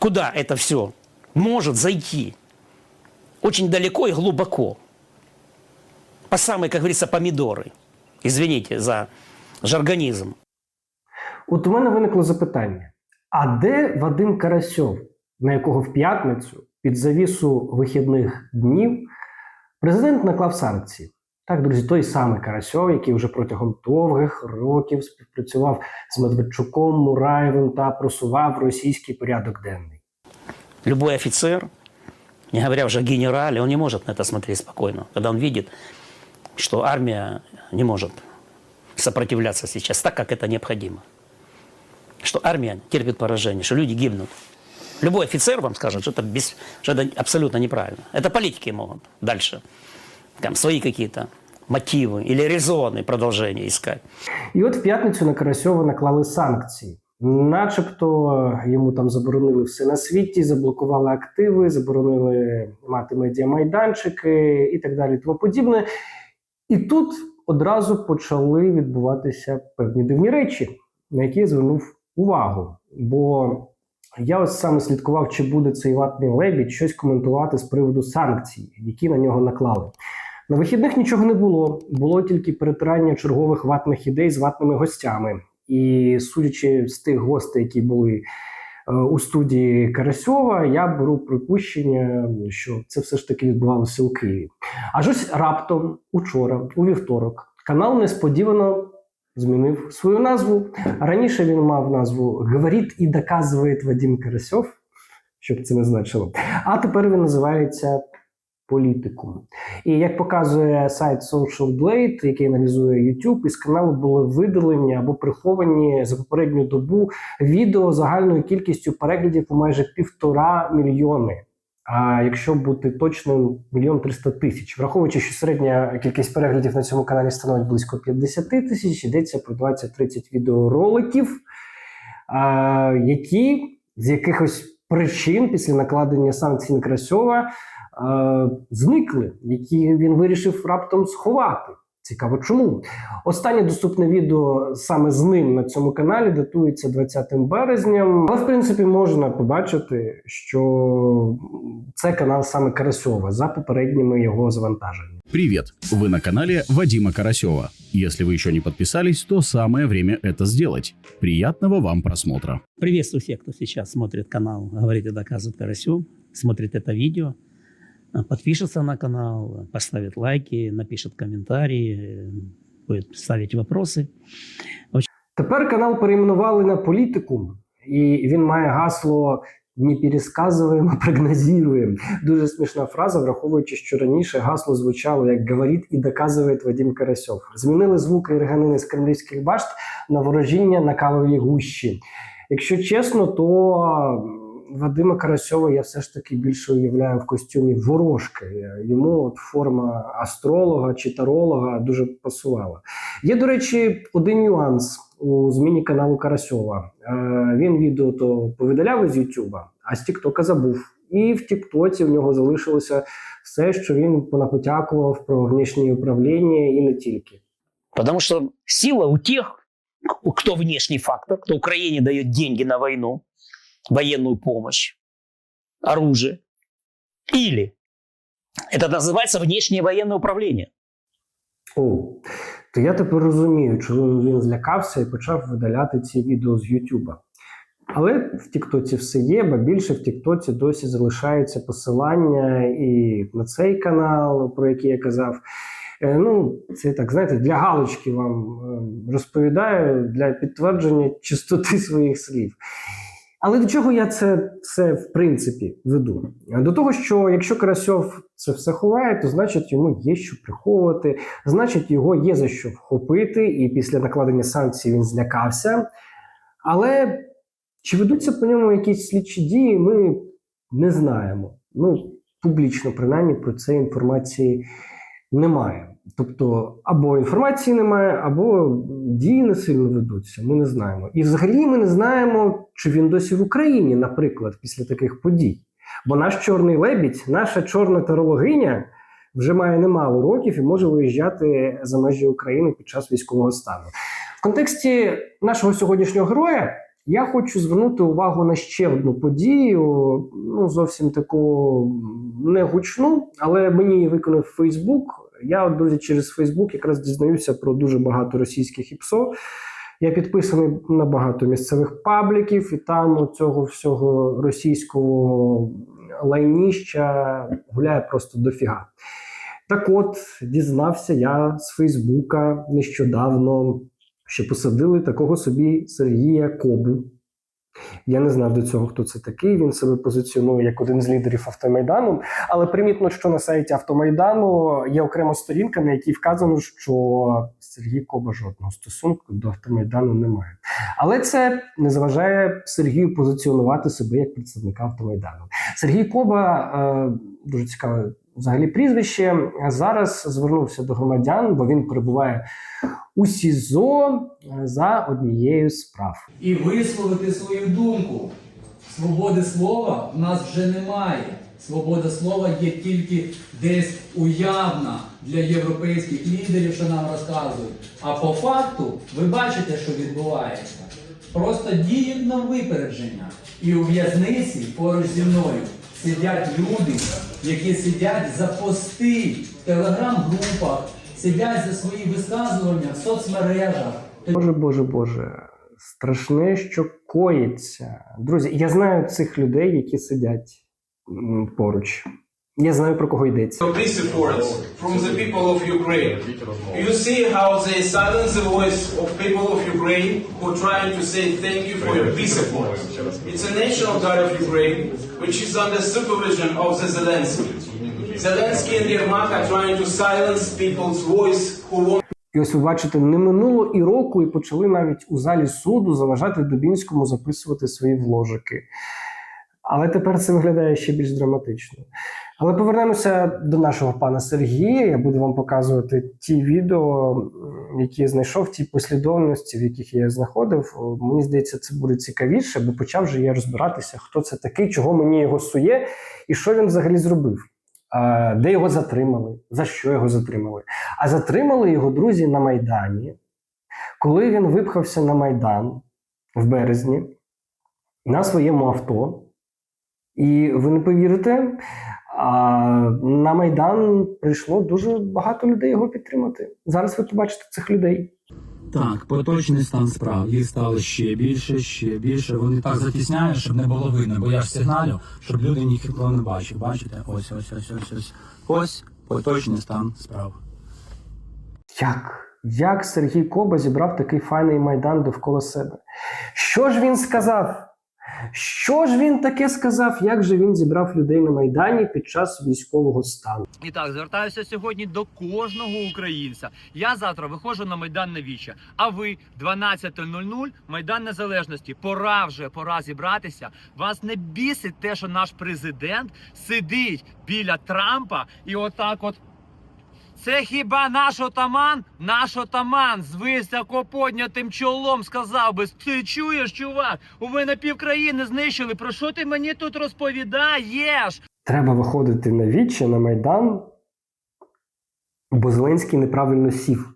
куда это все может зайти. Очень далеко и глубоко. По самые, как говорится, помидоры. Извините за жаргонизм. От у мене виникло запитання: а де Вадим Карасьов, на якого в п'ятницю під завісу вихідних днів президент наклав санкції? Так, друзі, той самий Карасьов, який вже протягом довгих років співпрацював з Медведчуком, Мураєвим та просував російський порядок денний. Любой офицер, не говоря уже о генерале, он не может на это смотреть спокойно, когда он видит, что армия не может сопротивляться сейчас так, как это необходимо. Что армия терпит поражение, что люди гибнут. Любой офицер вам скажет, что это, без, что это абсолютно неправильно. Это политики могут дальше там, свои какие-то мотивы или резоны продолжения искать. І от в п'ятницю на Карасьова наклали санкції. Начебто йому там заборонили все на світі, заблокували активи, заборонили мати медіамайданчики і так далі, тому подібне. І тут одразу почали відбуватися певні дивні речі, на які я звернув увагу. Бо я ось саме слідкував, чи буде цей ватний лебідь щось коментувати з приводу санкцій, які на нього наклали. На вихідних нічого не було, було тільки перетирання чергових ватних ідей з ватними гостями. І судячи з тих гостей, які були е, у студії Карасьова, я беру припущення, що це все ж таки відбувалося у Києві. Аж ось раптом, учора, у вівторок, канал несподівано змінив свою назву. Раніше він мав назву Говорить і доказує Вадим Карасьов, щоб це не значило. А тепер він називається Політикум. І як показує сайт Social Blade, який аналізує YouTube, із каналу були видалені або приховані за попередню добу відео загальною кількістю переглядів у майже півтора мільйони. А якщо бути точним, мільйон триста тисяч, враховуючи, що середня кількість переглядів на цьому каналі становить близько 50 тисяч, йдеться про 20-30 відеороликів, які з якихось причин після накладення санкцій на Красьова е, зникли, які він вирішив раптом сховати. Цікаво, чому останнє доступне відео саме з ним на цьому каналі датується 20 березням. Але в принципі можна побачити, що це канал саме Карасьова за попередніми його завантаженнями. Привет! Вы на канале Вадима Карасева. Если вы еще не подписались, то самое время это сделать. Приятного вам просмотра. Приветствую всех, кто сейчас смотрит канал «Говорит и доказывает Карасю», смотрит это видео, э, подпишется на канал, поставит лайки, напишет комментарии, будет ставить вопросы. Тепер канал перейменували на політику, і він має гасло не пересказуємо, а прогнозуємо. Дуже смішна фраза, враховуючи, що раніше гасло звучало як говорить і доказує Вадим Карасьов. Змінили звуки і органини з кремлівських башт на ворожіння на кавовій гущі. Якщо чесно, то Вадима Карасьова я все ж таки більше уявляю в костюмі ворожки. Йому от форма астролога чи таролога дуже пасувала. Є, до речі, один нюанс у зміні каналу Карасьова. Е, Він відео то повидаляв із Ютуба, а з Тіктока забув. І в Тіктоці в нього залишилося все, що він понапотякував про внішнє управління і не тільки. Потому что сила у тех, кто внешний фактор, кто Украине дает деньги на войну, военную помощь, оружие. Или это называется внешнее военное управление. О, то я тепер розумію, чому він злякався і почав видаляти ці відео з Ютуба. Але в Тіктоці все є, бо більше в Тіктоці досі залишаються посилання і на цей канал, про який я казав. Е, Ну, це так, знаєте, для галочки вам е, розповідаю для підтвердження чистоти своїх слів. Але до чого я це все в принципі веду? До того, що якщо Карасьов це все ховає, то значить йому є що приховувати, значить, його є за що вхопити, і після накладення санкцій він злякався. Але чи ведуться по ньому якісь слідчі дії, ми не знаємо. Ну, публічно, принаймні, про це інформації немає. Тобто, або інформації немає, або дії не сильно ведуться. Ми не знаємо. І взагалі ми не знаємо, чи він досі в Україні, наприклад, після таких подій. Бо наш чорний лебідь, наша чорна тарологиня вже має немало років і може виїжджати за межі України під час військового стану. В контексті нашого сьогоднішнього героя я хочу звернути увагу на ще одну подію, ну зовсім таку не гучну, але мені виконав Фейсбук. Я, от, друзі, через Фейсбук якраз дізнаюся про дуже багато російських ІПСО. Я підписаний на багато місцевих пабліків, і там у цього всього російського лайніща гуляє просто дофіга. Так от, дізнався я з Фейсбука нещодавно, що посадили такого собі Сергія Кобу. Я не знав до цього, хто це такий. Він себе позиціонує як один з лідерів автомайдану. Але примітно, що на сайті автомайдану є окрема сторінка, на якій вказано, що Сергій Коба жодного стосунку до автомайдану не має. Але це не заважає Сергію позиціонувати себе як представника автомайдану. Сергій Коба е, дуже цікаве взагалі прізвище. Зараз звернувся до громадян, бо він перебуває у СІЗО е, за однією з справ. і висловити свою думку. Свободи слова в нас вже немає. Свобода слова є тільки десь уявна для європейських лідерів, що нам розказують. А по факту ви бачите, що відбувається. Просто діють на випередження. І у в'язниці поруч зі мною сидять люди, які сидять за пости в телеграм-групах, сидять за свої висказування в соцмережах. Боже, Боже, Боже, страшне, що коїться. Друзі, я знаю цих людей, які сидять поруч. Я знаю про кого йдеться. Peace efforts from the people of Ukraine. You see how they silence the voice of people of Ukraine who trying to say thank you for your peace efforts. It's a national guard of Ukraine, which is under supervision of the Zelensky. Zelensky and Yermak are trying to silence people's voice who want І ось ви бачите, не минуло і року, і почали навіть у залі суду заважати Дубінському записувати свої вложики. Але тепер це виглядає ще більш драматично. Але повернемося до нашого пана Сергія. Я буду вам показувати ті відео, які я знайшов, ті послідовності, в яких я знаходив. Мені здається, це буде цікавіше, бо почав вже я розбиратися, хто це такий, чого мені його сує, і що він взагалі зробив. Де його затримали? За що його затримали? А затримали його друзі на Майдані, коли він випхався на Майдан в березні на своєму авто. І ви не повірите, а на Майдан прийшло дуже багато людей його підтримати. Зараз ви побачите цих людей. Так, поточний стан справ. Їх стало ще більше, ще більше. Вони так затісняють, щоб не було видно, бо я ж сигналю, щоб люди ніхто не бачив. Бачите? Ось, ось, ось, ось, ось. Ось поточний стан справ. Як? Як Сергій Коба зібрав такий файний майдан довкола себе? Що ж він сказав? Що ж він таке сказав? Як же він зібрав людей на Майдані під час військового стану? І так, звертаюся сьогодні до кожного українця. Я завтра виходжу на Майдан на Віче. А ви 12.00 Майдан Незалежності. Пора вже, пора зібратися. Вас не бісить те, що наш президент сидить біля Трампа і отак от. Це хіба наш отаман? Наш отаман з високо поднятим чолом сказав би: ти чуєш, чувак? У мене півкраїни знищили. Про що ти мені тут розповідаєш? Треба виходити на віче на Майдан, бо Зеленський неправильно сів.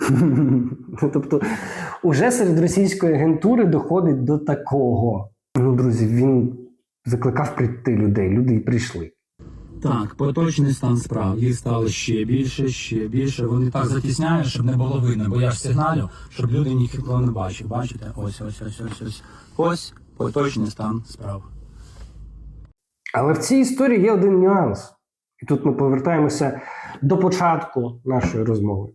Тобто, уже серед російської агентури доходить до такого. Ну, друзі, він закликав прийти людей. Люди і прийшли. Так, поточний стан справ. Їх стало ще більше, ще більше. Вони так затісняють, щоб не було видно, бо я ж сигналю, щоб люди ніхто не бачив. Бачите? Ось, ось, ось, ось, ось. Ось поточний стан справ. Але в цій історії є один нюанс. І тут ми повертаємося до початку нашої розмови.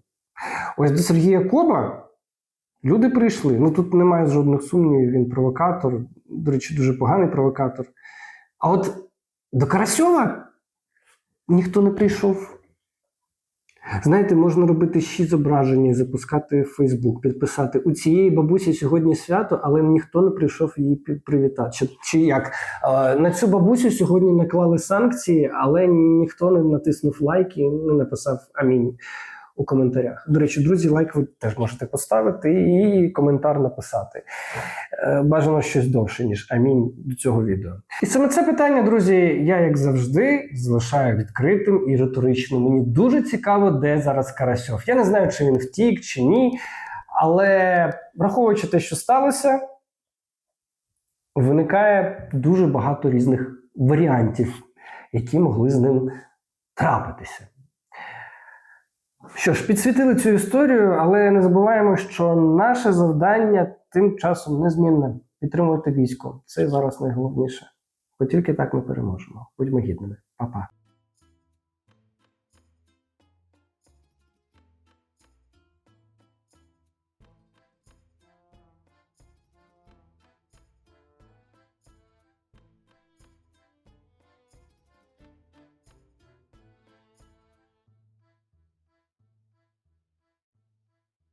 Ось до Сергія Коба люди прийшли. Ну тут немає жодних сумнівів, він провокатор, до речі, дуже поганий провокатор. А от до Карасьова ніхто не прийшов. Знаєте, можна робити ще зображення запускати Фейсбук, підписати у цієї бабусі сьогодні свято, але ніхто не прийшов її привітати. Чи, чи як? На цю бабусю сьогодні наклали санкції, але ніхто не натиснув лайк і не написав амінь у коментарях. До речі, друзі, лайк ви теж можете поставити і коментар написати. Е, Бажано щось довше, ніж амінь до цього відео. І саме це питання, друзі, я як завжди залишаю відкритим і риторичним. Мені дуже цікаво, де зараз Карасьов. Я не знаю, чи він втік, чи ні. Але враховуючи те, що сталося, виникає дуже багато різних варіантів, які могли з ним трапитися. Що ж, підсвітили цю історію, але не забуваємо, що наше завдання тим часом незмінне підтримувати військо. Це зараз найголовніше. Бо тільки так ми переможемо. Будьмо гідними. Па-па.